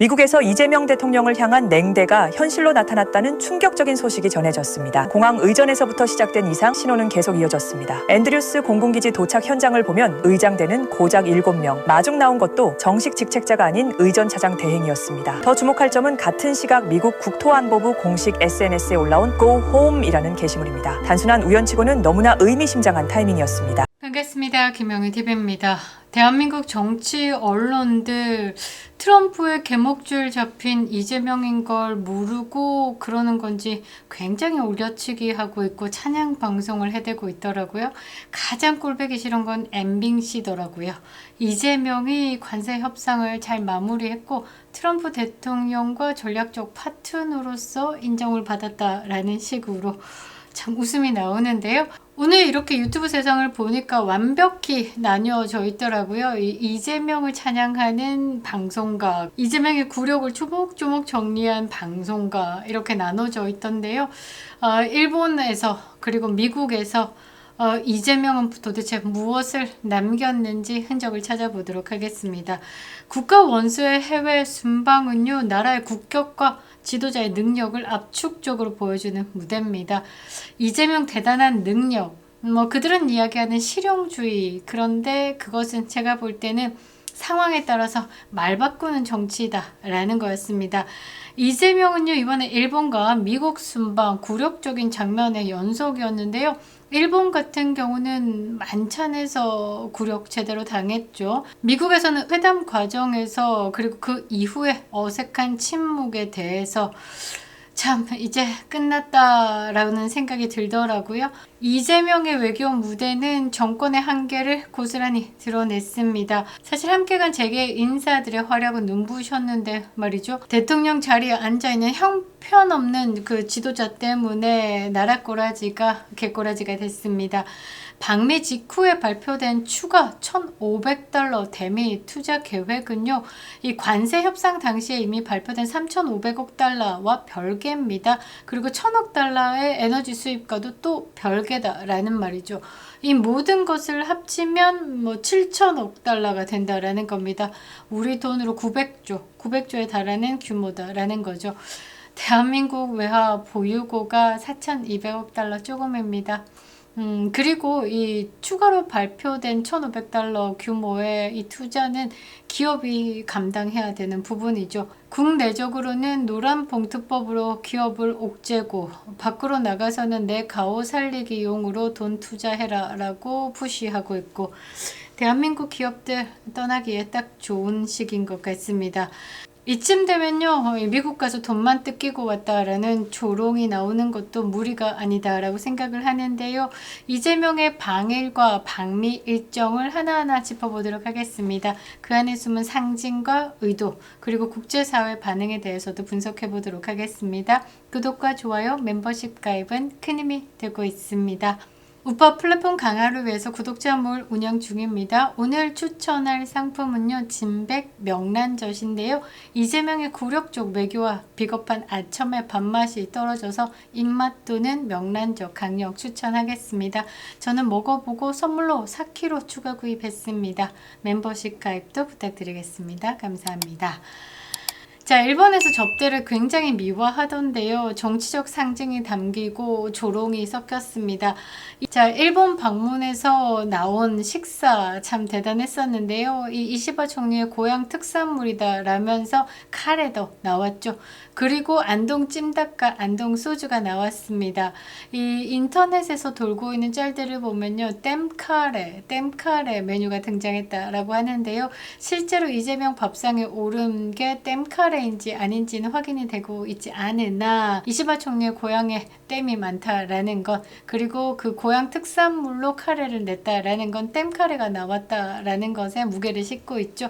미국에서 이재명 대통령을 향한 냉대가 현실로 나타났다는 충격적인 소식이 전해졌습니다. 공항 의전에서부터 시작된 이상 신호는 계속 이어졌습니다. 앤드류스 공군기지 도착 현장을 보면 의장대는 고작 7명, 마중 나온 것도 정식 직책자가 아닌 의전 차장 대행이었습니다. 더 주목할 점은 같은 시각 미국 국토안보부 공식 SNS에 올라온 Go Home이라는 게시물입니다. 단순한 우연치고는 너무나 의미심장한 타이밍이었습니다. 반갑습니다. 김영희 TV입니다. 대한민국 정치 언론들 트럼프의 개목줄 잡힌 이재명인 걸 모르고 그러는 건지 굉장히 우려치기 하고 있고 찬양 방송을 해대고 있더라고요. 가장 꼴보기 싫은 건 MBC더라고요. 이재명이 관세 협상을 잘 마무리했고 트럼프 대통령과 전략적 파트너로서 인정을 받았다라는 식으로 참 웃음이 나오는데요. 오늘 이렇게 유튜브 세상을 보니까 완벽히 나뉘어져 있더라고요. 이 이재명을 찬양하는 방송가, 이재명의 굴욕을 조목조목 정리한 방송가 이렇게 나눠져 있던데요. 어, 일본에서 그리고 미국에서 어, 이재명은 도대체 무엇을 남겼는지 흔적을 찾아보도록 하겠습니다. 국가 원수의 해외 순방은요, 나라의 국격과 지도자의 능력을 압축적으로 보여주는 무대입니다. 이재명 대단한 능력, 뭐 그들은 이야기하는 실용주의. 그런데 그것은 제가 볼 때는 상황에 따라서 말 바꾸는 정치다라는 거였습니다. 이재명은요, 이번에 일본과 미국 순방 굴욕적인 장면의 연속이었는데요. 일본 같은 경우는 만찬에서 굴욕 제대로 당했죠. 미국에서는 회담 과정에서 그리고 그 이후에 어색한 침묵에 대해서 참 이제 끝났다라는 생각이 들더라고요. 이재명의 외교 무대는 정권의 한계를 고스란히 드러냈습니다. 사실 함께 간 재계 인사들의 활약은 눈부셨는데 말이죠. 대통령 자리에 앉아있는 형편없는 그 지도자 때문에 나라 꼬라지가 개꼬라지가 됐습니다. 방미 직후에 발표된 추가 1,500달러 대미 투자 계획은요, 이 관세 협상 당시에 이미 발표된 3,500억 달러와 별개입니다. 그리고 1,000억 달러의 에너지 수입과도 또 별개 다라는 말이죠. 이 모든 것을 합치면 뭐 7천억 달러가 된다라는 겁니다. 우리 돈으로 900조, 900조에 달하는 규모다라는 거죠. 대한민국 외화 보유고가 4,200억 달러 조금입니다. 음, 그리고 이 추가로 발표된 1,500달러 규모의 이 투자는 기업이 감당해야 되는 부분이죠. 국내적으로는 노란 봉투법으로 기업을 옥죄고 밖으로 나가서는 내 가오 살리기용으로 돈 투자해라 라고 푸시하고 있고 대한민국 기업들 떠나기에 딱 좋은 시기인 것 같습니다. 이쯤 되면요, 미국 가서 돈만 뜯기고 왔다라는 조롱이 나오는 것도 무리가 아니다라고 생각을 하는데요. 이재명의 방일과 방미 일정을 하나하나 짚어보도록 하겠습니다. 그 안에 숨은 상징과 의도, 그리고 국제사회 반응에 대해서도 분석해 보도록 하겠습니다. 구독과 좋아요, 멤버십 가입은 큰 힘이 되고 있습니다. 우파 플랫폼 강화를 위해서 구독자몰 운영 중입니다. 오늘 추천할 상품은요. 진백 명란젓인데요. 이재명의 굴욕적 외교와 비겁한 아첨의 밥맛이 떨어져서 입맛 도는 명란젓 강력 추천하겠습니다. 저는 먹어보고 선물로 4kg 추가 구입했습니다. 멤버십 가입도 부탁드리겠습니다. 감사합니다. 자, 일본에서 접대를 굉장히 미화하던데요. 정치적 상징이 담기고 조롱이 섞였습니다. 자, 일본 방문에서 나온 식사 참 대단했었는데요. 이 이시바 총리의 고향 특산물이다 라면서 카레도 나왔죠. 그리고 안동 찜닭과 안동 소주가 나왔습니다. 이 인터넷에서 돌고 있는 짤들을 보면요. 땜카레, 땜카레 메뉴가 등장했다라고 하는데요. 실제로 이재명 밥상에 오른 게 땜카레인지 아닌지는 확인이 되고 있지 않으나 이시바 총리의 고향에 땜이 많다라는 것 그리고 그 고향 특산물로 카레를 냈다라는 건 땜카레가 나왔다라는 것에 무게를 싣고 있죠.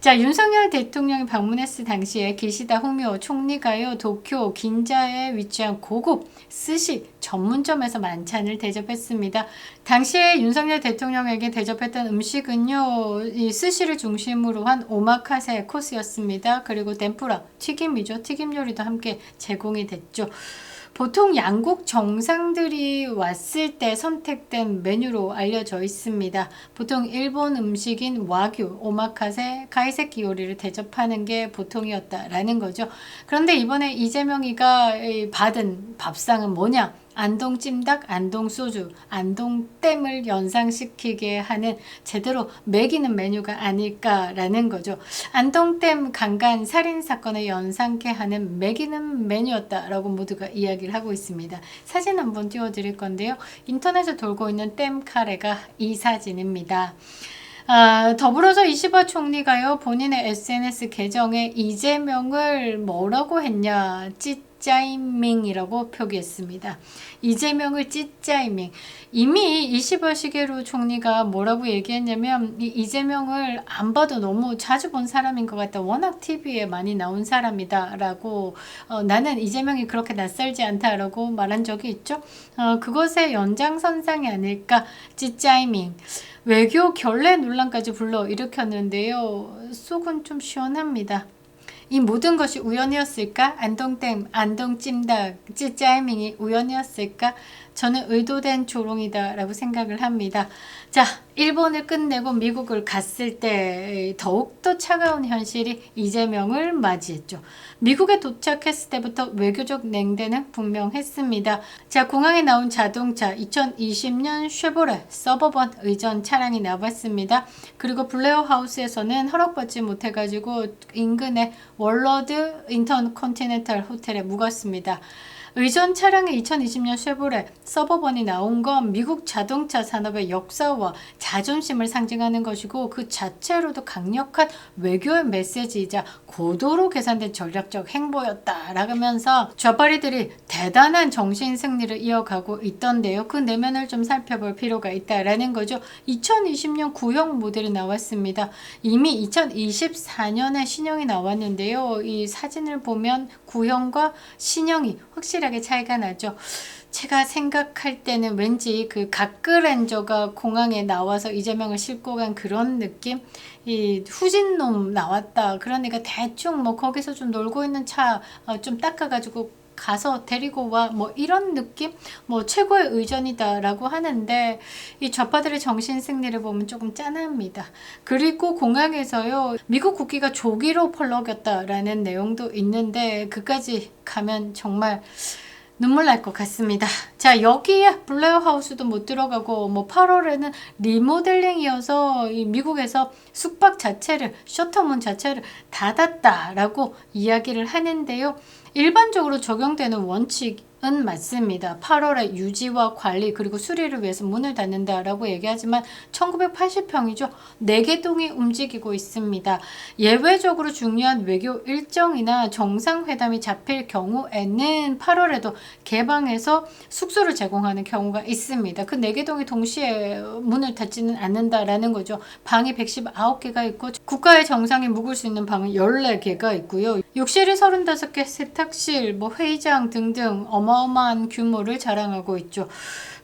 자 윤석열 대통령이 방문했을 당시에 기시다 후미오 총리 가요 도쿄 긴자에 위치한 고급 스시 전문점에서 만찬을 대접했습니다. 당시에 윤석열 대통령에게 대접했던 음식은요 이 스시를 중심으로 한 오마카세 코스였습니다. 그리고 덴푸라 튀김이죠 튀김 요리도 함께 제공이 됐죠. 보통 양국 정상들이 왔을 때 선택된 메뉴로 알려져 있습니다. 보통 일본 음식인 와규, 오마카세, 가이세키 요리를 대접하는 게 보통이었다라는 거죠. 그런데 이번에 이재명이가 이 받은 밥상은 뭐냐? 안동 찜닭, 안동 소주, 안동 댐을 연상시키게 하는 제대로 매기는 메뉴가 아닐까라는 거죠. 안동 댐 강간 살인 사건을 연상케 하는 매기는 메뉴였다라고 모두가 이야기를 하고 있습니다. 사진 한번 띄워드릴 건데요. 인터넷에 돌고 있는 댐 카레가 이 사진입니다. 아, 더불어서 이시바 총리가요 본인의 SNS 계정에 이재명을 뭐라고 했냐 찌짜이밍이라고 표기했습니다. 이재명을 찌짜이밍 이미 이시바 시게루 총리가 뭐라고 얘기했냐면 이 이재명을 안 봐도 너무 자주 본 사람인 것 같다. 워낙 TV에 많이 나온 사람이다라고 어, 나는 이재명이 그렇게 낯설지 않다라고 말한 적이 있죠. 어, 그것의 연장선상이 아닐까 찌짜이밍. 외교 결례 논란까지 불러 일으켰는데요. 속은 좀 시원합니다. 이 모든 것이 우연이었을까? 안동댐, 안동찜닭, 찌짜이밍이 우연이었을까? 저는 의도된 조롱이다라고 생각을 합니다. 자, 일본을 끝내고 미국을 갔을 때 더욱더 차가운 현실이 이재명을 맞이했죠. 미국에 도착했을 때부터 외교적 냉대는 분명했습니다. 자, 공항에 나온 자동차 2020년 쉐보레 서버번 의전 차량이 나왔습니다. 그리고 블레어 하우스에서는 허락받지 못해가지고 인근의 월러드 인터컨티넨탈 호텔에 묵었습니다. 의전 차량의 2020년 쉐보레 서버번이 나온 건 미국 자동차 산업의 역사와 자존심을 상징하는 것이고 그 자체로도 강력한 외교의 메시지이자 고도로 계산된 전략적 행보였다 라면서 좌파리들이 대단한 정신 승리를 이어가고 있던데요. 그 내면을 좀 살펴볼 필요가 있다라는 거죠. 2020년 구형 모델이 나왔습니다. 이미 2024년에 신형이 나왔는데요. 이 사진을 보면 구형과 신형이 확실하게 차이가 나죠. 제가 생각할 때는 왠지 그 가크렌저가 공항에 나와서 이재명을 싣고 간 그런 느낌? 이 후진놈 나왔다. 그러니까 대충 뭐 거기서 좀 놀고 있는 차 좀 닦아가지고 가서 데리고 와 뭐 이런 느낌 뭐 최고의 의전이다라고 하는데 이 좌파들의 정신 승리를 보면 조금 짠합니다. 그리고 공항에서요 미국 국기가 조기로 펄럭였다라는 내용도 있는데 그까지 가면 정말 눈물 날 것 같습니다. 자, 여기에 블레어 하우스도 못 들어가고, 뭐 8월에는 리모델링이어서 이 미국에서 숙박 자체를, 셔터문 자체를 닫았다라고 이야기를 하는데요. 일반적으로 적용되는 원칙은 맞습니다. 8월에 유지와 관리 그리고 수리를 위해서 문을 닫는다라고 얘기하지만 1980평이죠. 4개 동이 움직이고 있습니다. 예외적으로 중요한 외교 일정이나 정상회담이 잡힐 경우에는 8월에도 개방해서 숙소를 제공하는 경우가 있습니다. 그 4개 동이 동시에 문을 닫지는 않는다라는 거죠. 방이 119개가 있고 국가의 정상이 묵을 수 있는 방은 14개가 있고요. 욕실이 35개, 세탁실, 뭐 회의장 등등 어마어마한 규모를 자랑하고 있죠.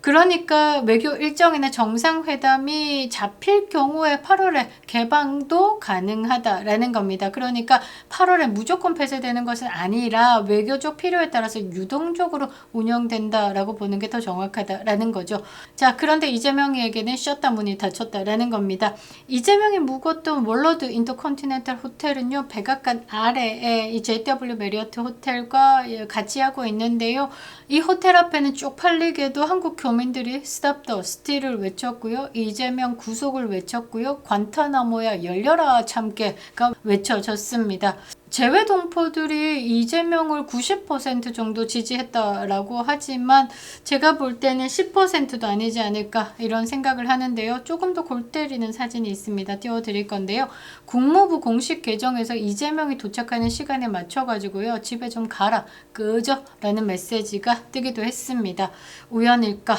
그러니까 외교 일정이나 정상회담이 잡힐 경우에 8월에 개방도 가능하다라는 겁니다. 그러니까 8월에 무조건 폐쇄되는 것은 아니라 외교적 필요에 따라서 유동적으로 운영된다라고 보는 게 더 정확하다라는 거죠. 자, 그런데 이재명에게는 셧다 문이 닫혔다라는 겁니다. 이재명이 묵었던 월러드 인터컨티넨탈 호텔은요, 백악관 아래에 이 JW 메리어트 호텔과 예, 같이 하고 있는데요. 이 호텔 앞에는 쪽팔리게도 한국 교민들이 스탑 더 스틸을 외쳤고요. 이재명 구속을 외쳤고요. 관타나모야 열려라 참깨가 외쳐졌습니다. 재외 동포들이 이재명을 90% 정도 지지했다라고 하지만 제가 볼 때는 10%도 아니지 않을까 이런 생각을 하는데요. 조금 더 골 때리는 사진이 있습니다. 띄워드릴 건데요. 국무부 공식 계정에서 이재명이 도착하는 시간에 맞춰가지고요. 집에 좀 가라 끄죠 라는 메시지가 뜨기도 했습니다. 우연일까?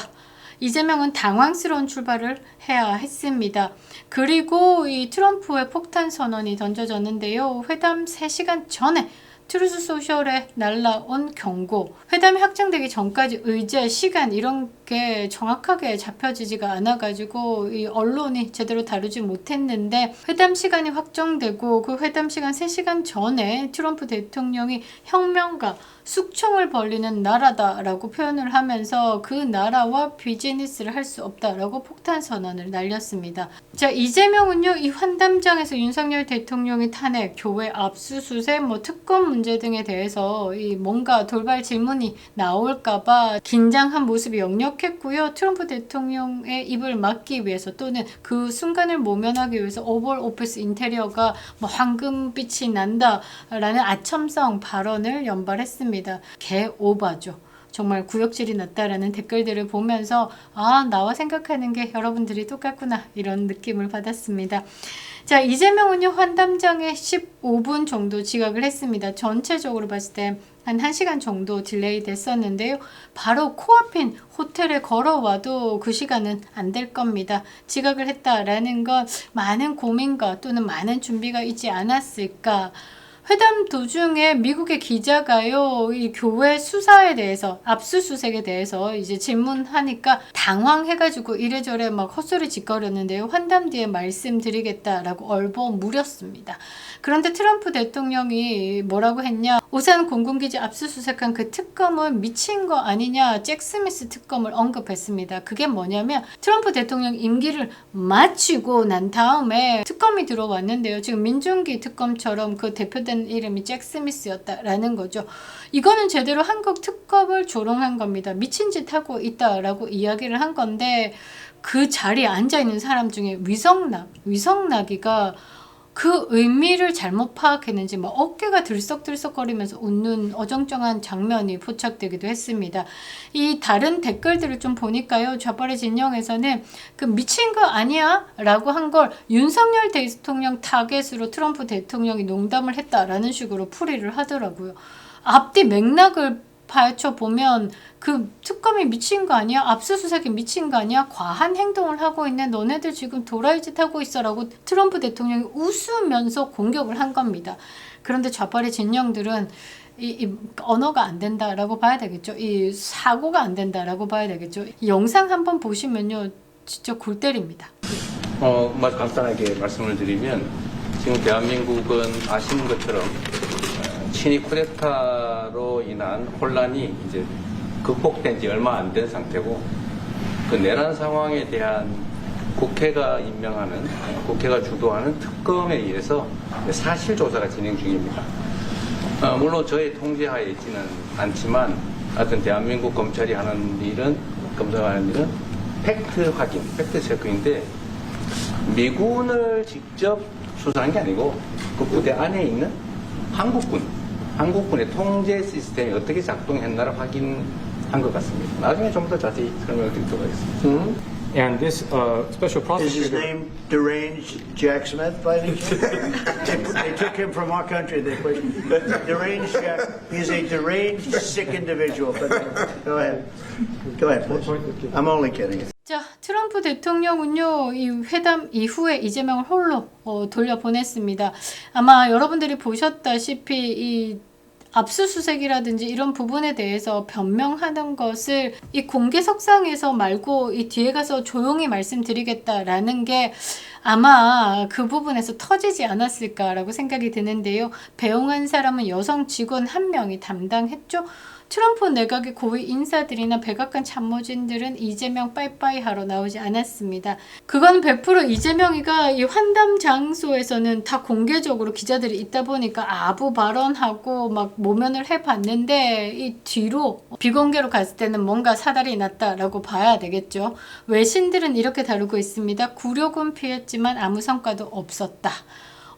이재명은 당황스러운 출발을 해야 했습니다. 그리고 이 트럼프의 폭탄 선언이 던져졌는데요. 회담 3시간 전에 트루스 소셜에 날라온 경고, 회담이 확정되기 전까지 의제, 시간 이런 게 정확하게 잡혀지지가 않아가지고 이 언론이 제대로 다루지 못했는데 회담 시간이 확정되고 그 회담 시간 3시간 전에 트럼프 대통령이 혁명가 숙청을 벌리는 나라다라고 표현을 하면서 그 나라와 비즈니스를 할 수 없다라고 폭탄 선언을 날렸습니다. 자 이재명은요 이 환담장에서 윤석열 대통령이 탄핵, 교회 압수수색, 뭐 특검 문제 등에 대해서 이 뭔가 돌발 질문이 나올까봐 긴장한 모습이 역력 했고요. 트럼프 대통령의 입을 막기 위해서 또는 그 순간을 모면하기 위해서 오벌 오피스 인테리어가 뭐 황금빛이 난다라는 아첨성 발언을 연발했습니다. 개 오바죠. 정말 구역질이 났다라는 댓글들을 보면서 아 나와 생각하는 게 여러분들이 똑같구나 이런 느낌을 받았습니다. 자 이재명은요 환담장에 15분 정도 지각을 했습니다. 전체적으로 봤을 때 한 1시간 정도 딜레이 됐었는데요. 바로 코앞인 호텔에 걸어와도 그 시간은 안 될 겁니다. 지각을 했다라는 건 많은 고민과 또는 많은 준비가 있지 않았을까 회담 도중에 미국의 기자가요, 이 교회 수사에 대해서, 압수수색에 대해서 이제 질문하니까 당황해가지고 이래저래 막 헛소리 짓거렸는데요. 환담 뒤에 말씀드리겠다라고 얼버 무렸습니다. 그런데 트럼프 대통령이 뭐라고 했냐? 오산 공군기지 압수수색한 그 특검은 미친 거 아니냐? 잭 스미스 특검을 언급했습니다. 그게 뭐냐면 트럼프 대통령 임기를 마치고 난 다음에 특검이 들어왔는데요. 지금 민중기 특검처럼 그 대표된 이름이 잭 스미스였다라는 거죠. 이거는 제대로 한국 특검을 조롱한 겁니다. 미친 짓 하고 있다라고 이야기를 한 건데 그 자리에 앉아 있는 사람 중에 위성락, 위성락이가 그 의미를 잘못 파악했는지 막 어깨가 들썩들썩거리면서 웃는 어정쩡한 장면이 포착되기도 했습니다. 이 다른 댓글들을 좀 보니까요. 좌빨의 진영에서는 그 미친 거 아니야? 라고 한 걸 윤석열 대통령 타겟으로 트럼프 대통령이 농담을 했다라는 식으로 풀이를 하더라고요. 앞뒤 맥락을 파헤쳐 보면 그 특검이 미친 거 아니야? 압수수색이 미친 거 아니야? 과한 행동을 하고 있는 너네들 지금 도라이 짓 하고 있어라고 트럼프 대통령이 웃으면서 공격을 한 겁니다. 그런데 좌빨의 진영들은 이, 이 언어가 안 된다라고 봐야 되겠죠. 이 사고가 안 된다라고 봐야 되겠죠. 이 영상 한번 보시면요. 진짜 골 때립니다. 어, 마- 간단하게 말씀을 드리면 지금 대한민국은 아시는 것처럼 어, 친위 쿠데타로 인한 혼란이 이제 극복된 지 얼마 안 된 상태고 그 내란 상황에 대한 국회가 임명하는 어, 국회가 주도하는 특검에 의해서 사실 조사가 진행 중입니다. 어, 물론 저의 통제하에 있지는 않지만 하여튼 대한민국 검찰이 하는 일은 검사가 하는 일은 팩트 확인, 팩트 체크인데 미군을 직접 수사한 게 아니고 그 부대 안에 있는 한국군, 한국군의 통제 시스템이 어떻게 작동했나를 확인한 것 같습니다. 나중에 좀 더 자세히 설명을 드리도록 하겠습니다. And this uh, special Is his prosecutor. name deranged Jack Smith by any chance? they, they took him from our country. They put deranged Jack. He's a deranged, sick individual. But go ahead. Go ahead, please. I'm only kidding. 자, 트럼프 대통령은요, 이 회담 이후에 이재명을 홀로 어, 돌려보냈습니다. 아마 여러분들이 보셨다시피 이 압수수색이라든지 이런 부분에 대해서 변명하는 것을 이 공개석상에서 말고 이 뒤에 가서 조용히 말씀드리겠다라는 게 아마 그 부분에서 터지지 않았을까라고 생각이 드는데요. 배웅한 사람은 여성 직원 한 명이 담당했죠. 트럼프 내각의 고위 인사들이나 백악관 참모진들은 이재명 빠이빠이 하러 나오지 않았습니다. 그건 100% 이재명이가 이 환담 장소에서는 다 공개적으로 기자들이 있다 보니까 아부 발언하고 막 모면을 해봤는데 이 뒤로 비공개로 갔을 때는 뭔가 사달이 났다라고 봐야 되겠죠. 외신들은 이렇게 다루고 있습니다. 구력은 피했지만 아무 성과도 없었다.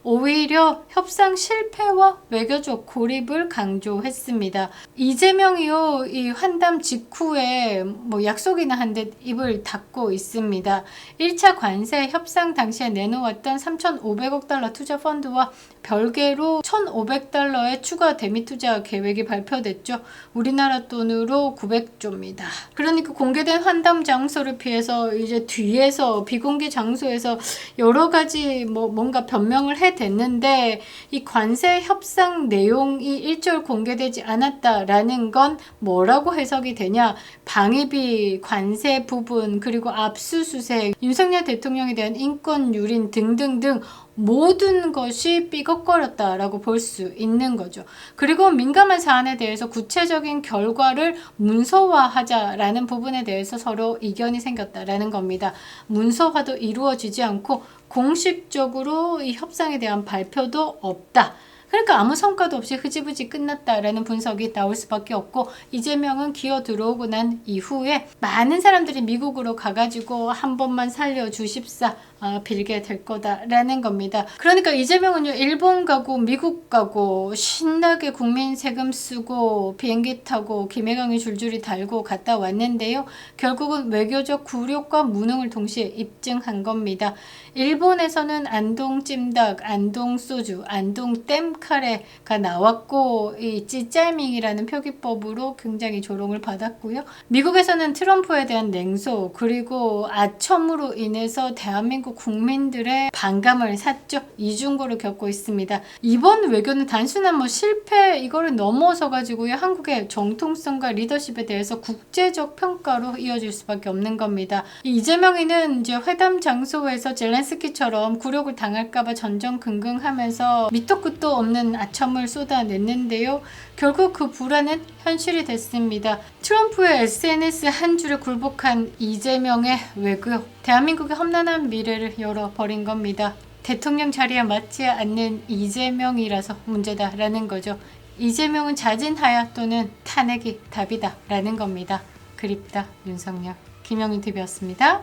오히려 협상 실패와 외교적 고립을 강조했습니다. 이재명이요, 이 환담 직후에 뭐 약속이나 한 듯 입을 닫고 있습니다. 1차 관세 협상 당시에 내놓았던 3,500억 달러 투자 펀드와 별개로 1,500달러의 추가 대미 투자 계획이 발표됐죠. 우리나라 돈으로 900조입니다. 그러니까 공개된 환담 장소를 피해서 이제 뒤에서 비공개 장소에서 여러 가지 뭐 뭔가 변명을 해 됐는데 이 관세 협상 내용이 일절 공개되지 않았다라는 건 뭐라고 해석이 되냐? 방위비, 관세 부분, 그리고 압수수색, 윤석열 대통령에 대한 인권 유린 등등등 모든 것이 삐걱거렸다라고 볼 수 있는 거죠. 그리고 민감한 사안에 대해서 구체적인 결과를 문서화하자라는 부분에 대해서 서로 이견이 생겼다라는 겁니다. 문서화도 이루어지지 않고 공식적으로 이 협상에 대한 발표도 없다. 그러니까 아무 성과도 없이 흐지부지 끝났다라는 분석이 나올 수밖에 없고 이재명은 기어 들어오고 난 이후에 많은 사람들이 미국으로 가가지고 한 번만 살려 주십사 아, 빌게 될 거다라는 겁니다. 그러니까 이재명은요 일본 가고 미국 가고 신나게 국민 세금 쓰고 비행기 타고 김해경이 줄줄이 달고 갔다 왔는데요. 결국은 외교적 굴욕과 무능을 동시에 입증한 겁니다. 일본에서는 안동 찜닭, 안동 소주, 안동 댐 카레가 나왔고 이 찌짤밍이라는 표기법으로 굉장히 조롱을 받았고요. 미국에서는 트럼프에 대한 냉소 그리고 아첨으로 인해서 대한민국 국민들의 반감을 샀죠. 이중고를 겪고 있습니다. 이번 외교는 단순한 뭐 실패 이거를 넘어서 가지고요. 한국의 정통성과 리더십에 대해서 국제적 평가로 이어질 수밖에 없는 겁니다. 이 이재명이는 이제 회담 장소에서 젤렌스키처럼 굴욕을 당할까봐 전전긍긍하면서 밑도 끝도 없는 아첨을 쏟아냈는데요. 결국 그 불안은 현실이 됐습니다. 트럼프의 SNS 한 줄에 굴복한 이재명의 외교, 대한민국의 험난한 미래를 열어버린 겁니다. 대통령 자리에 맞지 않는 이재명이라서 문제다라는 거죠. 이재명은 자진하야 또는 탄핵이 답이다라는 겁니다. 그립다 윤석열. 김영윤 TV였습니다.